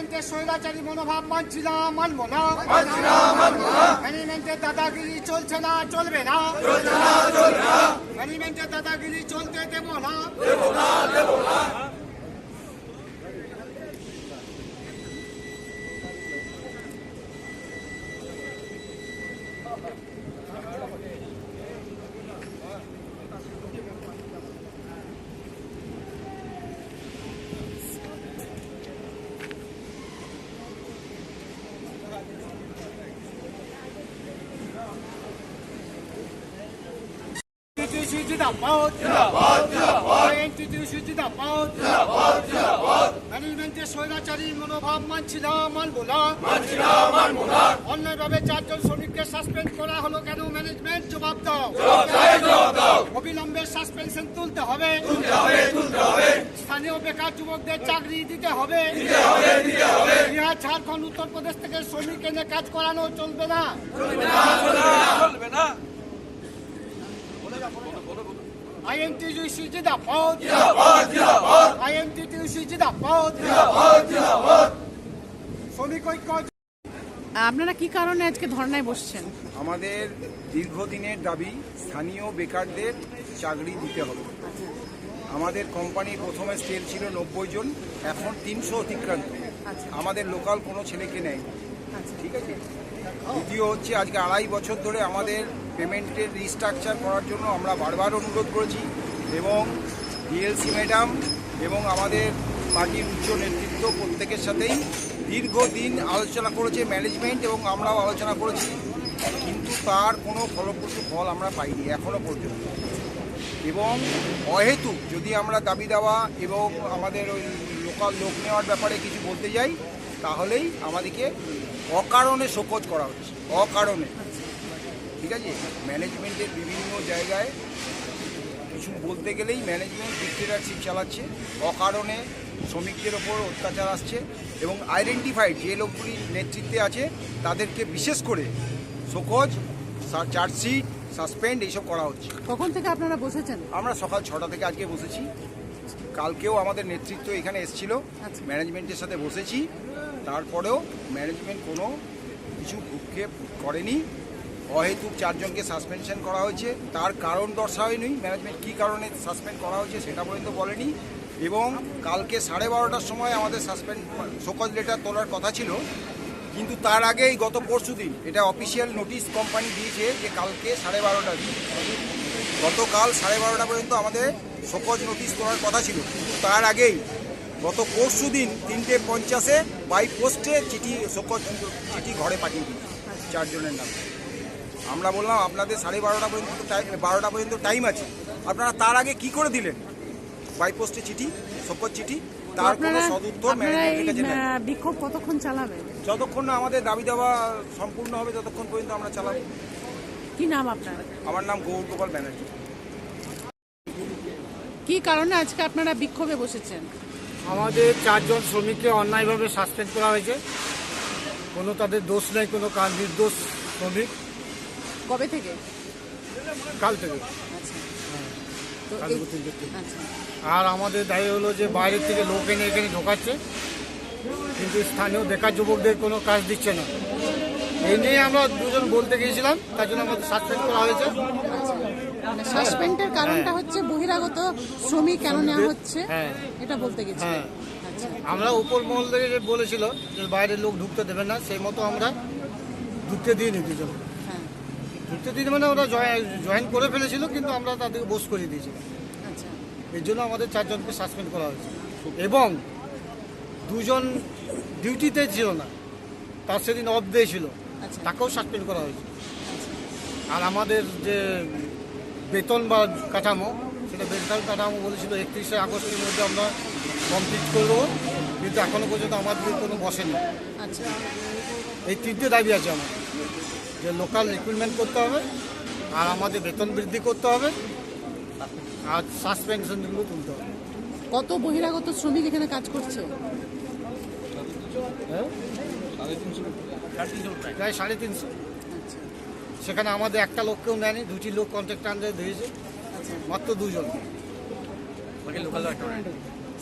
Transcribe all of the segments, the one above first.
ম্যানেজমেন্টের স্বৈরাচারী মনোভাব মানছি না মানবো না। ম্যানেজমেন্টের দাদাগিরি চলছে না চলবে না। ম্যানেজমেন্টের দাদাগিরি চলতে দেবো না। TTC জিন্দাবাদ INTTC জিন্দাবাদ ম্যানেজমেন্টের স্বৈরাচারী মনোভাব মানছি না মানবো না অন্যায়ভাবে চারজন শ্রমিককে সাসপেন্ড করা হলো কেন? ম্যানেজমেন্ট জবাব দাও। অবিলম্বে সাসপেনশন তুলতে হবে। স্থানীয় বেকার যুবকদের চাকরি দিতে হবে। বিহার ঝাড়খণ্ড উত্তরপ্রদেশ থেকে শ্রমিক এনে কাজ করানো চলবে না। আইএনটিইউসি জিন্দাবাদ আইএনটিইউসি জিন্দাবাদ শ্রমিক ঐক্য আপনারা কি কারণে আজকে ধর্নায় বসছেন? আমাদের দীর্ঘদিনের দাবি স্থানীয় বেকারদের চাকরি দিতে হবে। আমাদের কোম্পানি প্রথমে স্কেল ছিল নব্বই জন এখন তিনশো অতিক্রান্ত। আচ্ছা। আমাদের লোকাল কোনো ছেলেকে নেয় আচ্ছা। ঠিক আছে? দ্বিতীয় হচ্ছে আজকে আড়াই বছর ধরে আমাদের পেমেন্টের রিস্ট্রাকচার করার জন্য আমরা বারবার অনুরোধ করেছি এবং ডিএলসি ম্যাডাম এবং আমাদের পার্টির উচ্চ নেতৃত্ব প্রত্যেকের সাথেই দীর্ঘদিন আলোচনা করেছে ম্যানেজমেন্ট এবং আমরাও আলোচনা করেছি, কিন্তু তার কোনো ফলপ্রসূ ফল আমরা পাইনি এখনও পর্যন্ত। এবং অহেতু যদি আমরা দাবি দেওয়া এবং আমাদের ওই লোকাল লোক নেওয়ার ব্যাপারে কিছু বলতে যাই, তাহলেই আমাদেরকে অকারণে শোকজ করা হচ্ছে, অকারণে। ঠিক আছে? ম্যানেজমেন্টের বিভিন্ন জায়গায় কিছু বলতে গেলেই ম্যানেজমেন্ট ডিক্টেটারশিপ চালাচ্ছে অকারণে শ্রমিকদের ওপর অত্যাচার আসছে এবং আইডেন্টিফাইড যে লোকগুলি নেতৃত্বে আছে তাদেরকে বিশেষ করে শোকজ চার্জশিট সাসপেন্ড এইসব করা হচ্ছে। কখন থেকে আপনারা বসেছেন? আমরা সকাল ছটা থেকে আজকে বসেছি। কালকেও আমাদের নেতৃত্ব এখানে এসেছিল। আচ্ছা। ম্যানেজমেন্টের সাথে বসেছি। তারপরেও ম্যানেজমেন্ট কোনো কিছু ভূক্ষেপ করেনি। অহেতুক চারজনকে সাসপেনশন করা হয়েছে। তার কারণ দর্শায়নি ম্যানেজমেন্ট কী কারণে সাসপেন্ড করা হয়েছে সেটা পর্যন্ত বলেনি। এবং কালকে সাড়ে বারোটার সময় আমাদের সাসপেন্ড শোকজ লেটার তোলার কথা ছিল। কিন্তু তার আগেই গত পরশু দিন এটা অফিসিয়াল নোটিশ কোম্পানি দিয়েছে যে কালকে সাড়ে বারোটা গতকাল সাড়ে বারোটা পর্যন্ত আমাদের শোকজ নোটিশ তোলার কথা ছিল। কিন্তু তার আগেই গত পরশু দিন তিনটে পঞ্চাশে বাই পোস্টে চিঠি শোকজ চিঠি ঘরে পাঠিয়ে দিই চারজনের নামে। আমরা বললাম আপনাদের সাড়ে বারোটা পর্যন্ত টাইম বারোটা পর্যন্ত টাইম আছে। আপনারা তার আগে কি করে দিলেন? বাই পোস্টে চিঠি শোকজ চিঠি তার কোনো সদুত্তর ম্যানেজমেন্টের কাছে নেই বিক্ষোভ কতক্ষণ চালাবেন? যতক্ষণ না আমাদের দাবি দেওয়া সম্পূর্ণ হবে ততক্ষণ পর্যন্ত আমরা চালাবো। কি নাম আপনার? আমার নাম গৌর গোপাল ব্যানার্জি। কি কারণে আজকে আপনারা বিক্ষোভে বসেছেন? আমাদের চারজন শ্রমিককে অন্যায়ভাবে সাসপেন্ড করা হয়েছে। কোনো তাদের দোষ নেই কোনো কাজ নির্দোষ শ্রমিক। কবে থেকে? কাল থেকে। আচ্ছা। তো কাল এই- থেকে। আচ্ছা। আর আমাদের দায়ী হলো যে বাইরের থেকে লোক এনে এখানে ঢোকাচ্ছে। কিন্তু স্থানীয় বেকার যুবকদের কোনো কাজ দিচ্ছে না। এই নিয়ে আমরা দুজন বলতে গিয়েছিলাম তার জন্য আমাদের সাসপেন্ড করা হয়েছে। সাসপেন্ডের কারণটা হচ্ছে বহিরাগত শ্রমিক কেন নেওয়া হচ্ছে? হ্যাঁ। এটা বলতে গেছি। হ্যাঁ। আচ্ছা। আমরা উপর মহল থেকে যে বলেছিল যে বাইরের লোক ঢুকতে দেবে না সেই মতো আমরা ঢুকতে দিইনি দুজন দিই মানে ওরা জয়েন করে ফেলেছিল কিন্তু আমরা তাদেরকে বোস করে দিয়েছিলাম আচ্ছা। এর জন্য আমাদের চারজনকে সাসপেন্ড করা হয়েছে। এবং দুজন ডিউটিতে ছিল না তার সেদিন অফ ডে ছিল আচ্ছা। তাকেও সাসপেন্ড করা হয়েছে। আর আমাদের যে বেতন বা কাঠামো সেটা বেতন কাঠামো বলেছিল একত্রিশে আগস্টের মধ্যে আমরা কমপ্লিট করব কিন্তু এখনও পর্যন্ত আমাদের কোনো বসেনি। আচ্ছা। এই তিনটে দাবি আছে আমার। যে লোকাল রিক্রুটমেন্ট করতে হবে আর আমাদের বেতন বৃদ্ধি করতে হবে আর সাসপেনশনগুলো তুলতে হবে। কত বহিরাগত শ্রমিক এখানে কাজ করছে? প্রায় সাড়ে তিনশো। আচ্ছা সেখানে আমাদের একটা লোককেও নেয়নি দুটি লোক কন্ট্রাক্ট আন্ডারে দিয়েছে আচ্ছা মাত্র দুজন।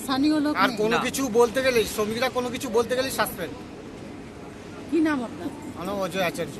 স্থানীয় লোক আর কোনো কিছু বলতে গেলে শ্রমিকরা কোনো কিছু বলতে গেলে সাসপেন্ড কি নাম আপনার? আমার অজয় আচার্য।